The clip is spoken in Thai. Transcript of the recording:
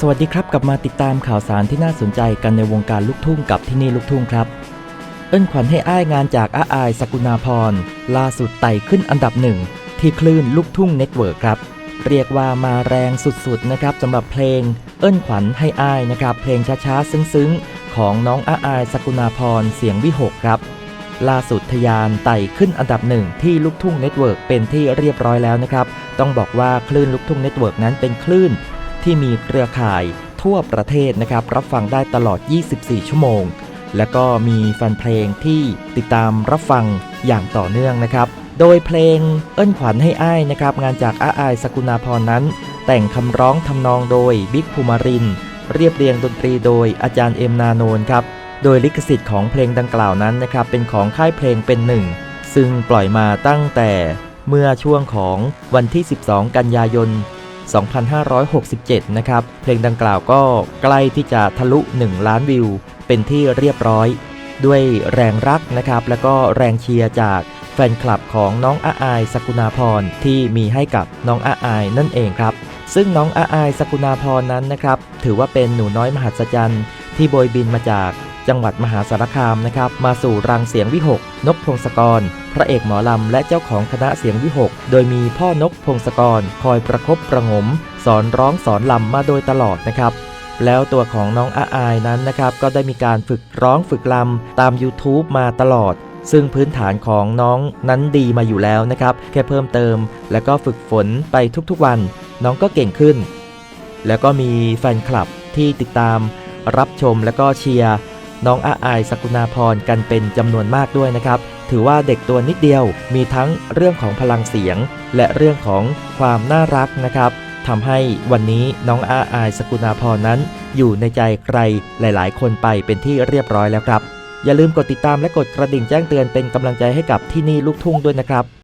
สวัสดีครับกลับมาติดตามข่าวสารที่น่าสนใจกันในวงการลูกทุ่งกับที่นี่ลูกทุ่งครับ เอิ้นขวัญให้อ้ายงานจากอาอายสกุณาพรล่าสุดไต่ขึ้นอันดับหนึ่งที่คลื่นลูกทุ่งเน็ตเวิร์กครับ เรียกว่ามาแรงสุดๆนะครับสำหรับเพลง เอิ้นขวัญให้อ้ายนะครับ เพลงช้าๆซึ้งๆ ของน้องอาอายสกุณาพรเสียงวิหกครับล่าสุดทะยานไต่ขึ้นอันดับหนึ่งที่ลูกทุ่งเน็ตเวิร์กเป็นที่เรียบร้อยแล้วนะครับ ต้องบอกว่าคลื่นลูกทุ่งเน็ตเวิร์กนั้นเป็นคลื่น ที่มีเครือข่ายทั่วประเทศนะครับ รับฟังได้ตลอด 24 ชั่วโมง และก็มีแฟนเพลงที่ติดตามรับฟังอย่างต่อเนื่องนะครับ โดยเพลงเอิ้นขวัญให้อ้ายนะครับ งานจากอาอายสกุณาพรนั้น แต่งคำร้องทำนองโดยบิ๊กภูมาริน เรียบเรียงดนตรีโดยอาจารย์เอ็มนาโนนครับ โดยลิขสิทธิ์ของเพลงดังกล่าวนั้นนะครับ เป็นของค่ายเพลงเป็นหนึ่ง ซึ่งปล่อยมาตั้งแต่เมื่อช่วงของวันที่ 12 กันยายน 2567 นะครับ เพลงดังกล่าวก็ใกล้ที่จะทะลุ 1 ล้านวิว เป็นที่เรียบร้อย ด้วยแรงรักนะครับ แล้วก็แรงเชียร์จากแฟนคลับของน้องอาอายสกุณาพรที่มีให้กับน้องอาอายนั่นเองครับ ซึ่งน้องอาอายสกุณาพรนั้นนะครับ ถือว่าเป็นหนูน้อยมหัศจรรย์ที่โบยบินมาจาก จังหวัดมหาสารคามนะครับ มาสู่รังเสียงวิหก นกพงศกร พระเอกหมอลำและเจ้าของคณะเสียงวิหก โดยมีพ่อนกพงศกร คอยประคบประงม สอนร้องสอนลำมาโดยตลอดนะครับแล้วตัวของน้องอาอายนั้นนะครับ ก็ได้มีการฝึกร้องฝึกลำตาม YouTube มาตลอด ซึ่งพื้นฐานของน้องนั้นดีมาอยู่แล้วนะครับ แค่เพิ่มเติม แล้วก็ฝึกฝนไปทุกๆวัน น้องก็เก่งขึ้น แล้วก็มีแฟนคลับที่ติดตาม รับชมแล้วก็เชียร์ น้องอาอายสกุณาพรกันเป็นจำนวนมากด้วยนะครับ ถือว่าเด็กตัวนิดเดียวมีทั้งเรื่องของพลังเสียง และเรื่องของความน่ารักนะครับทำให้วันนี้น้องอาอายสกุณาพรนั้น อยู่ในใจใครหลาย ๆ คนไปเป็นที่เรียบร้อยแล้วครับ อย่าลืมกดติดตามและกดกระดิ่งแจ้งเตือนเป็นกำลังใจให้กับที่นี่ลูกทุ่งด้วยนะครับ